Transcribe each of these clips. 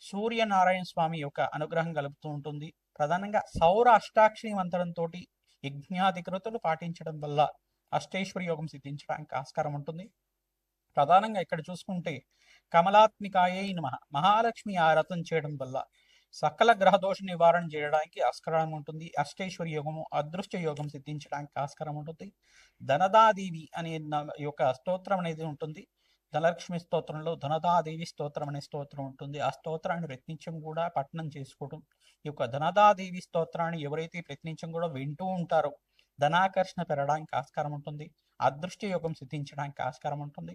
సూర్యనారాయణ స్వామి యొక్క అనుగ్రహం కలుపుతూ ఉంటుంది. ప్రధానంగా సౌర అష్టాక్షరి మంత్రంతో యజ్ఞాధికృతులు పాటించడం వల్ల అష్టేశ్వరి యోగం సిద్ధించడానికి ఆస్కారం ఉంటుంది. ప్రధానంగా ఇక్కడ చూసుకుంటే కమలాత్మికాయే మహా మహాలక్ష్మి ఆరాధన చేయడం వల్ల సకల గ్రహదోష నివారణ చేయడానికి ఆస్కారం ఉంటుంది. అష్టేశ్వరి యోగము అదృష్ట యోగం సిద్ధించడానికి ఆస్కారం ఉంటుంది. ధనదాదేవి అనే యొక్క స్తోత్రం అనేది ఉంటుంది. ధనలక్ష్మి స్తోత్రంలో ధనదాదేవి స్తోత్రం అనే స్తోత్రం ఉంటుంది. ఆ స్తోత్రాన్ని ప్రయత్నించం కూడా పఠనం చేసుకోవడం ఈ యొక్క ధనదాదేవి స్తోత్రాన్ని ఎవరైతే ప్రయత్నించం కూడా వింటూ ఉంటారో ధనాకర్షణ పెరగడానికి ఆస్కారం ఉంటుంది. అదృష్ట యోగం సిద్ధించడానికి ఆస్కారం ఉంటుంది.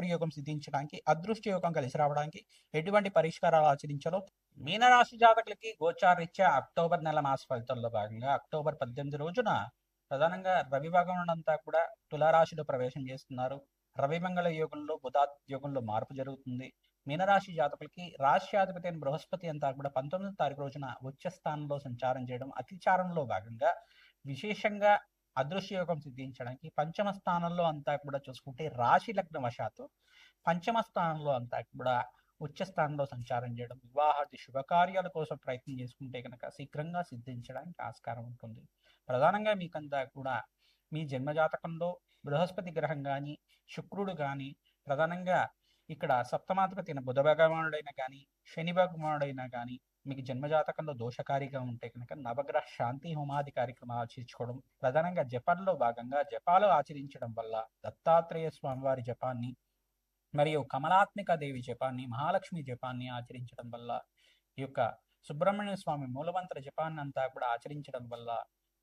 యోగం సిద్ధించడానికి అదృష్ట యోగం కలిసి రావడానికి ఎటువంటి పరిష్కారాలు ఆచరించాలో? మీనరాశి జాతకులకి గోచారీత్యా అక్టోబర్ నెల మాస ఫలితాల్లో భాగంగా అక్టోబర్ పద్దెనిమిది రోజున ప్రధానంగా రవి భాగంలోనంతా అంతా కూడా తులారాశిలో ప్రవేశం చేస్తున్నారు. రవి మంగళ యోగంలో బుధా యోగంలో మార్పు జరుగుతుంది. మీనరాశి జాతకులకి రాశ్యాధిపతి అయిన బృహస్పతి అంతా కూడా పంతొమ్మిదో తారీఖు రోజున ఉచ్చ స్థానంలో సంచారం చేయడం అతిచారంలో భాగంగా విశేషంగా అదృశ్యయోగం సిద్ధించడానికి పంచమ స్థానంలో అంతా కూడా చూసుకుంటే రాశి లగ్న వశాత్తు పంచమ స్థానంలో అంతా కూడా ఉచ్చ స్థానంలో సంచారం చేయడం వివాహాది శుభకార్యాల కోసం ప్రయత్నం చేసుకుంటే కనుక శీఘ్రంగా సిద్ధించడానికి ఆస్కారం ఉంటుంది. ప్రధానంగా మీకంతా కూడా మీ జన్మజాతకంలో బృహస్పతి గ్రహం కానీ శుక్రుడు కానీ ప్రధానంగా ఇక్కడ సప్తమాధిపతి అయిన బుధ భగవానుడైనా కానీ శని భగవానుడైనా కానీ మీకు జన్మజాతకంలో దోషకారిగా ఉంటే కనుక నవగ్రహ శాంతి హోమాది కార్యక్రమాలు ఆచరించుకోవడం ప్రధానంగా జపాన్లో భాగంగా జపాలు ఆచరించడం వల్ల దత్తాత్రేయ స్వామివారి జపాన్ని మరియు కమలాత్మిక దేవి జపాన్ని మహాలక్ష్మి జపాన్ని ఆచరించడం వల్ల ఈ యొక్క సుబ్రహ్మణ్య స్వామి మూలమంత్ర జపాన్ని అంతా కూడా ఆచరించడం వల్ల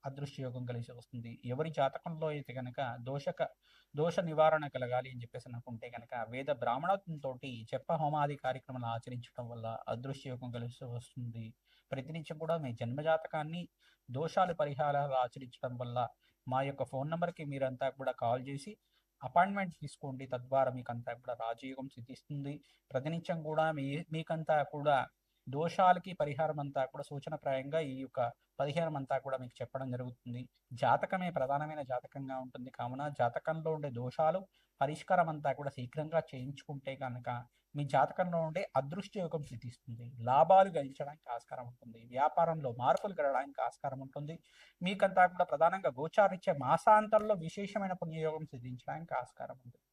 అదృష్టయోగం కలిసి వస్తుంది. ఎవరి జాతకంలో అయితే కనుక దోషక దోష నివారణ కలగాలి అని చెప్పేసి అనుకుంటే కనుక వేద బ్రాహ్మణత్వంతో చెప్ప హోమాది కార్యక్రమాలు ఆచరించడం వల్ల అదృష్టయోగం కలిసి వస్తుంది. ప్రతినిత్యం కూడా మీ జన్మజాతకాన్ని దోషాలు పరిహారాలు ఆచరించడం వల్ల మా యొక్క ఫోన్ నెంబర్కి మీరంతా కూడా కాల్ చేసి అపాయింట్మెంట్ తీసుకోండి. తద్వారా మీకంతా కూడా రాజయోగం సిద్ధిస్తుంది. ప్రతినిత్యం కూడా మీ మీకంతా కూడా దోషాలకి పరిహారం అంతా కూడా సూచనప్రాయంగా ఈ యొక్క పరిహారం అంతా కూడా మీకు చెప్పడం జరుగుతుంది. జాతకమే ప్రధానమైన జాతకంగా ఉంటుంది. కావున జాతకంలో ఉండే దోషాలు పరిష్కారం అంతా కూడా శీఘ్రంగా చేయించుకుంటే కనుక మీ జాతకంలో ఉండే అదృష్ట యోగం సిద్ధిస్తుంది. లాభాలు గణించడానికి ఆస్కారం ఉంటుంది. వ్యాపారంలో మార్పులు గడడానికి ఆస్కారం ఉంటుంది. మీకంతా కూడా ప్రధానంగా గోచారిచ్చే మాసాంతంలో విశేషమైన పుణ్యయోగం సిద్ధించడానికి ఆస్కారం ఉంటుంది.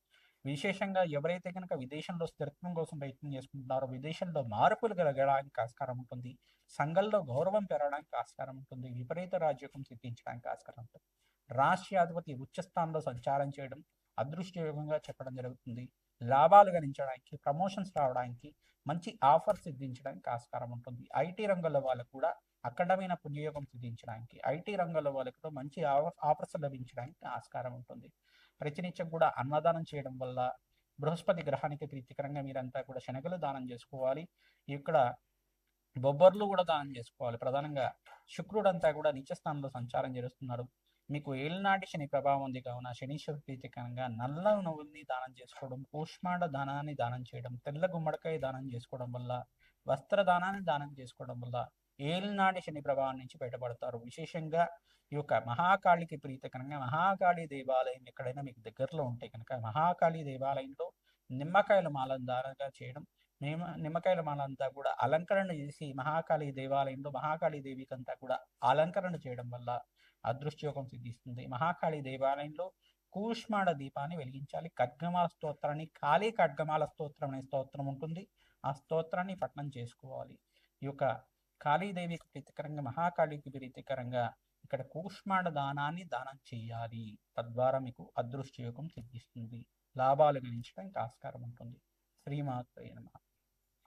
విశేషంగా ఎవరైతే కనుక విదేశంలో స్థిరత్వం కోసం ప్రయత్నం చేసుకుంటున్నారో విదేశంలో మార్పులు కలగడానికి ఆస్కారం ఉంటుంది. సంఘంలో గౌరవం పెరగడానికి ఆస్కారం ఉంటుంది. విపరీత రాజ్యోగం సిద్ధించడానికి ఆస్కారం ఉంటుంది. రాష్ట్రాధిపతి ఉచ్చస్థానంలో సంచారం చేయడం అదృష్టయోగంగా చెప్పడం జరుగుతుంది. లాభాలు గణించడానికి ప్రమోషన్స్ రావడానికి మంచి ఆఫర్ సిద్ధించడానికి ఆస్కారం ఉంటుంది. ఐటీ రంగంలో వాళ్ళకు కూడా అఖండమైన పుణ్యయోగం సిద్ధించడానికి ఐటీ రంగంలో వాళ్ళకు కూడా మంచి ఆఫర్స్ లభించడానికి ఆస్కారం ఉంటుంది. ప్రతినిత్యం కూడా అన్నదానం చేయడం వల్ల బృహస్పతి గ్రహానికి ప్రీతికరంగా మీరంతా కూడా శనగలు దానం చేసుకోవాలి. ఇక్కడ బొబ్బర్లు కూడా దానం చేసుకోవాలి. ప్రధానంగా శుక్రుడు అంతా కూడా నిత్యస్థానంలో స్థానంలో సంచారం చేస్తున్నాడు మీకు ఏలినాటి శని ప్రభావం ఉంది కావున శనీశ్వర ప్రీతికరంగా నల్ల నువ్వుల్ని దానం చేసుకోవడం కూష్మాండ దానాన్ని దానం చేయడం తెల్ల గుమ్మడికాయ దానం చేసుకోవడం వల్ల వస్త్ర దానాన్ని దానం చేసుకోవడం వల్ల ఏలినాటి శని ప్రభావం నుంచి బయటపడతారు. విశేషంగా ఈ యొక్క మహాకాళికి ప్రీతికరంగా మహాకాళి దేవాలయం ఎక్కడైనా మీకు దగ్గరలో ఉంటే కనుక మహాకాళి దేవాలయంలో నిమ్మకాయల మాలను చేయడం నిమ్మ నిమ్మకాయల మాలంతా కూడా అలంకరణ చేసి మహాకాళి దేవాలయంలో మహాకాళి దేవికి అంతా కూడా అలంకరణ చేయడం వల్ల అదృష్టయోగం సిద్ధిస్తుంది. మహాకాళి దేవాలయంలో కూష్మాడ దీపాన్ని వెలిగించాలి. ఖడ్గమాల స్తోత్రాన్ని ఖాళీ ఖడ్గమాల స్తోత్రం అనే స్తోత్రం ఉంటుంది. ఆ స్తోత్రాన్ని పఠనం చేసుకోవాలి. ఈ యొక్క కాళీదేవికి ప్రీతికరంగా మహాకాళికి ప్రీతికరంగా ఇక్కడ కూష్మాండ దానాన్ని దానం చేయాలి. తద్వారా మీకు అదృష్టయోగం సిద్ధిస్తుంది లాభాలు గణించడానికి ఆస్కారం ఉంటుంది. శ్రీమాత్రే నమ.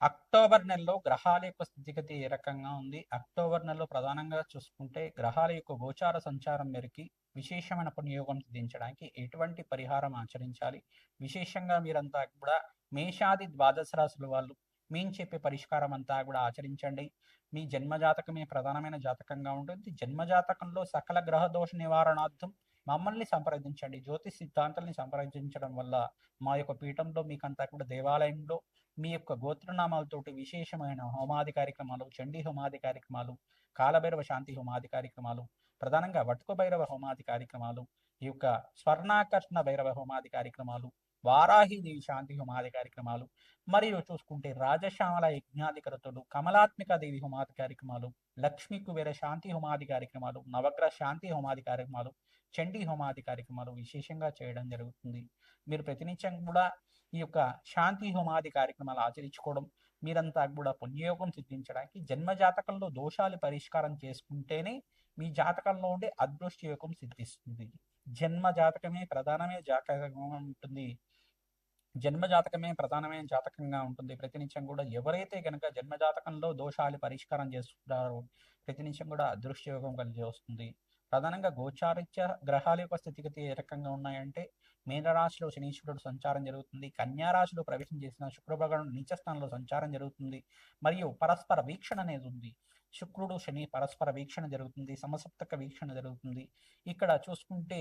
అక్టోబర్ నెలలో గ్రహాల యొక్క స్థితిగతి ఏ రకంగా ఉంది? అక్టోబర్ నెలలో ప్రధానంగా చూసుకుంటే గ్రహాల యొక్క గోచార సంచారం మేరకి విశేషమైన పునియోగం సిద్ధించడానికి ఎటువంటి పరిహారం ఆచరించాలి? విశేషంగా మీరంతా కూడా మేషాది ద్వాదశ రాశుల వాళ్ళు మేము చెప్పే పరిష్కారం అంతా కూడా ఆచరించండి. మీ జన్మ జాతకమే ప్రధానమైన జాతకంగా ఉంటుంది. జన్మజాతకంలో సకల గ్రహ దోష నివారణార్థం మమ్మల్ని సంప్రదించండి. జ్యోతిష్ సిద్ధాంతాలని సంప్రదించడం వల్ల మా యొక్క పీఠంలో మీకంతా కూడా దేవాలయంలో మీ యొక్క గోత్రనామాలతోటి విశేషమైన హోమాది కార్యక్రమాలు చండీ హోమాది కార్యక్రమాలు కాలభైరవ శాంతి హోమాది కార్యక్రమాలు ప్రధానంగా వటుక భైరవ హోమాది కార్యక్రమాలు ఈ యొక్క స్వర్ణాకర్షణ భైరవ హోమాది కార్యక్రమాలు వారాహిదేవి శాంతి హోమాది కార్యక్రమాలు మరియు చూసుకుంటే రాజశ్యామల యజ్ఞాధికరతులు కమలాత్మిక దేవి హోమాది కార్యక్రమాలు లక్ష్మీ కుబేర శాంతి హోమాది కార్యక్రమాలు నవగ్రహ శాంతి హోమాది కార్యక్రమాలు చండీ హోమాది కార్యక్రమాలు విశేషంగా చేయడం జరుగుతుంది. మీరు ప్రతినిత్యం కూడా ఈ యొక్క శాంతి హోమాది కార్యక్రమాలు ఆచరించుకోవడం మీరంతా కూడా పుణ్యయోగం సిద్ధించడానికి జన్మ జాతకంలో దోషాలు పరిష్కారం చేసుకుంటేనే మీ జాతకంలో ఉండే అదృష్ట యోగం సిద్ధిస్తుంది. జన్మ జాతకమే ప్రధానమే జాతకంగా ఉంటుంది. జన్మ జాతకమే ప్రధానమైన జాతకంగా ఉంటుంది. ప్రతినిత్యం కూడా ఎవరైతే కనుక జన్మ జాతకంలో దోషాలు పరిష్కారం చేసుకుంటారో ప్రతినిత్యం కూడా అదృష్ట యోగం కలిగి వస్తుంది. ప్రధానంగా గోచారిత్య గ్రహాల యొక్క స్థితిగతి ఏ రకంగా ఉన్నాయంటే మీనరాశిలో శనీశ్వరుడు సంచారం జరుగుతుంది. కన్యారాశిలో ప్రవేశం చేసిన శుక్రభగవానుడు నీచస్థానంలో సంచారం జరుగుతుంది. మరియు పరస్పర వీక్షణ అనేది ఉంది. శుక్రుడు శని పరస్పర వీక్షణ జరుగుతుంది. సమసప్తక వీక్షణ జరుగుతుంది. ఇక్కడ చూసుకుంటే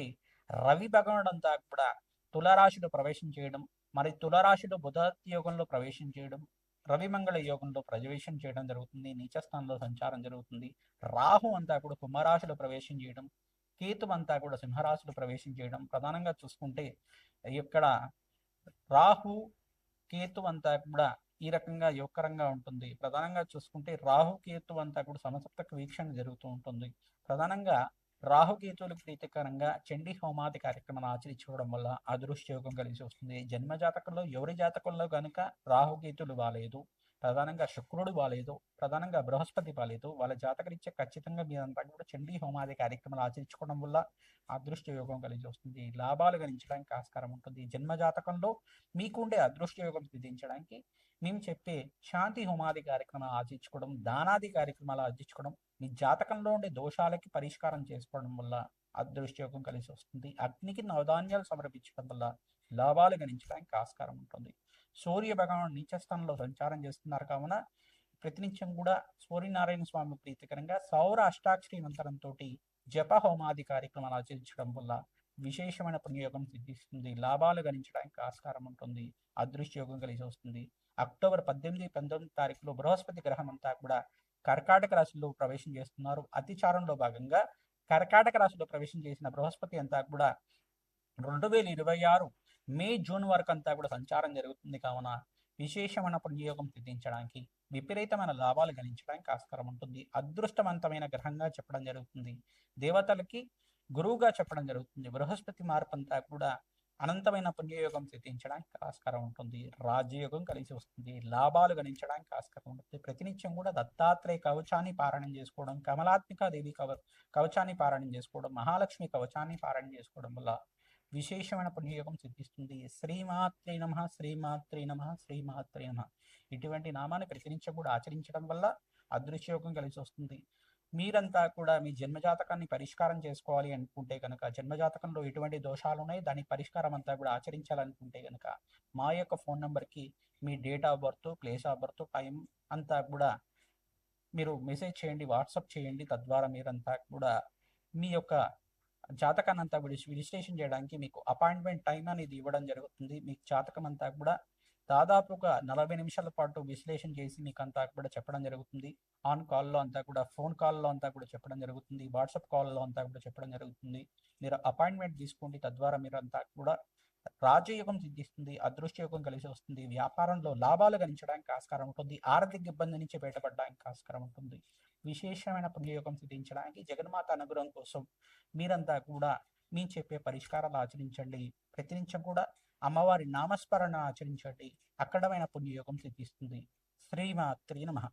రవి భగవానుడు అంతా కూడా తులారాశిలో ప్రవేశం చేయడం మరి తులరాశిలో బుధ యోగంలో ప్రవేశం చేయడం రవిమంగళ యోగంలో ప్రవేశం చేయడం జరుగుతుంది నీచస్థానంలో సంచారం జరుగుతుంది రాహు అంతా కూడా కుంభరాశిలో ప్రవేశం చేయడం కేతు అంతా కూడా సింహరాశిలో ప్రవేశం చేయడం ప్రధానంగా చూసుకుంటే ఇక్కడ రాహు కేతు అంతా కూడా ఈ రకంగా యువకరంగా ఉంటుంది. ప్రధానంగా చూసుకుంటే రాహు కేతు అంతా కూడా సమసప్తక వీక్షణ జరుగుతూ ఉంటుంది. ప్రధానంగా రాహుకేతువులకు ప్రీతికరంగా చండీ హోమాది కార్యక్రమాలు ఆచరించుకోవడం వల్ల అదృష్ట యోగం కలిసి వస్తుంది. జన్మ జాతకంలో ఎవరి జాతకంలో కనుక రాహుకేతులు బాలేదు ప్రధానంగా శుక్రుడు బాలేదు ప్రధానంగా బృహస్పతి బాలేదు వాళ్ళ జాతకరీత్యా ఖచ్చితంగా మీరంతా కూడా చండీ హోమాది కార్యక్రమాలు ఆచరించుకోవడం వల్ల అదృష్ట యోగం కలిసి వస్తుంది. లాభాలు గణించడానికి ఆస్కారం ఉంటుంది. జన్మ జాతకంలో మీకుండే అదృష్ట యోగం సిద్ధించడానికి మేము చెప్పే శాంతి హోమాది కార్యక్రమాలు ఆచరించుకోవడం దానాది కార్యక్రమాలు ఆచరించుకోవడం మీ జాతకంలో ఉండే దోషాలకి పరిష్కారం చేసుకోవడం వల్ల అదృష్టయోగం కలిసి వస్తుంది. అగ్నికి నవధాన్యాలు సమర్పించడం వల్ల లాభాలు గణించడానికి ఆస్కారం ఉంటుంది. సూర్య భగవాన్ నీచస్థానంలో సంచారం చేస్తున్నారు కావున ప్రతినిత్యం కూడా సూర్యనారాయణ స్వామి ప్రీతికరంగా సౌర అష్టాక్షరి మంత్రంతో జప హోమాది కార్యక్రమాలు ఆచరించడం వల్ల విశేషమైన పుణ్యయోగం సిద్ధిస్తుంది. లాభాలు గణించడానికి ఆస్కారం ఉంటుంది. అదృష్టయోగం కలిసి వస్తుంది. అక్టోబర్ పద్దెనిమిది పంతొమ్మిది తారీఖులో బృహస్పతి గ్రహం అంతా కూడా కర్కాటక రాశిలో ప్రవేశం చేస్తున్నారు. అతిచారంలో భాగంగా కర్కాటక రాశిలో ప్రవేశం చేసిన బృహస్పతి అంతా కూడా రెండు వేల ఇరవై ఆరు మే జూన్ వరకు అంతా కూడా సంచారం జరుగుతుంది. కావున విశేషమైన పుణ్యయోగం సిద్ధించడానికి విపరీతమైన లాభాలు గణించడానికి ఆస్కారం ఉంటుంది. అదృష్టవంతమైన గ్రహంగా చెప్పడం జరుగుతుంది. దేవతలకి గురువుగా చెప్పడం జరుగుతుంది. బృహస్పతి మార్పు అంతా కూడా అనంతమైన పుణ్యయోగం సిద్ధించడానికి ఆస్కారం ఉంటుంది. రాజయోగం కలిసి వస్తుంది. లాభాలు గణించడానికి ఆస్కారం ఉంటుంది. ప్రతినిత్యం కూడా దత్తాత్రేయ కవచాన్ని పారాయణం చేసుకోవడం కమలాత్మిక దేవి కవ కవచాన్ని పారాయణం చేసుకోవడం మహాలక్ష్మి కవచాన్ని పారాయణం చేసుకోవడం వల్ల విశేషమైన పుణ్యయోగం సిద్ధిస్తుంది. శ్రీమాత్రే నమ శ్రీమాత్రే నమ శ్రీమాత్రే నమ. ఇటువంటి నామాన్ని ప్రతినిత్యం కూడా ఆచరించడం వల్ల అదృశ్యయోగం కలిసి వస్తుంది. మీరంతా కూడా మీ జన్మజాతకాన్ని పరిష్కారం చేసుకోవాలి అనుకుంటే కనుక జన్మజాతకంలో ఎటువంటి దోషాలు ఉన్నాయి దానికి పరిష్కారం అంతా కూడా ఆచరించాలనుకుంటే కనుక మా యొక్క ఫోన్ నెంబర్కి మీ date of birth place of birth time అంతా కూడా మీరు మెసేజ్ చేయండి వాట్సాప్ చేయండి. తద్వారా మీరంతా కూడా మీ యొక్క జాతకాన్ని అంతా రిజిస్ట్రేషన్ చేయడానికి మీకు అపాయింట్మెంట్ టైం అనేది ఇవ్వడం జరుగుతుంది. మీకు జాతకం అంతా కూడా దాదాపుగా నలభై నిమిషాల పాటు విశ్లేషణ చేసి మీకు అంతా కూడా చెప్పడం జరుగుతుంది. ఆన్ కాల్లో అంతా కూడా ఫోన్ కాల్లో అంతా కూడా చెప్పడం జరుగుతుంది. వాట్సాప్ కాల్లో అంతా కూడా చెప్పడం జరుగుతుంది. మీరు అపాయింట్మెంట్ తీసుకోండి. తద్వారా మీరు అంతా కూడా రాజయోగం సిద్ధిస్తుంది. అదృష్టయోగం కలిసి వస్తుంది. వ్యాపారంలో లాభాలు గణించడానికి ఆస్కారం ఉంటుంది. ఆర్థిక ఇబ్బంది నుంచి బయటపడడానికి ఆస్కారం ఉంటుంది. విశేషమైన పుణ్యయోగం సిద్ధించడానికి జగన్మాత అనుగ్రహం కోసం మీరంతా కూడా మీ చెప్పే పరిష్కారాలు ఆచరించండి. ప్రతినిత్యం కూడా అమ్మవారి నామస్మరణ ఆచరించండి. అక్కడమైన పుణ్యయోగం సిద్ధిస్తుంది. శ్రీమాత్రి నమః.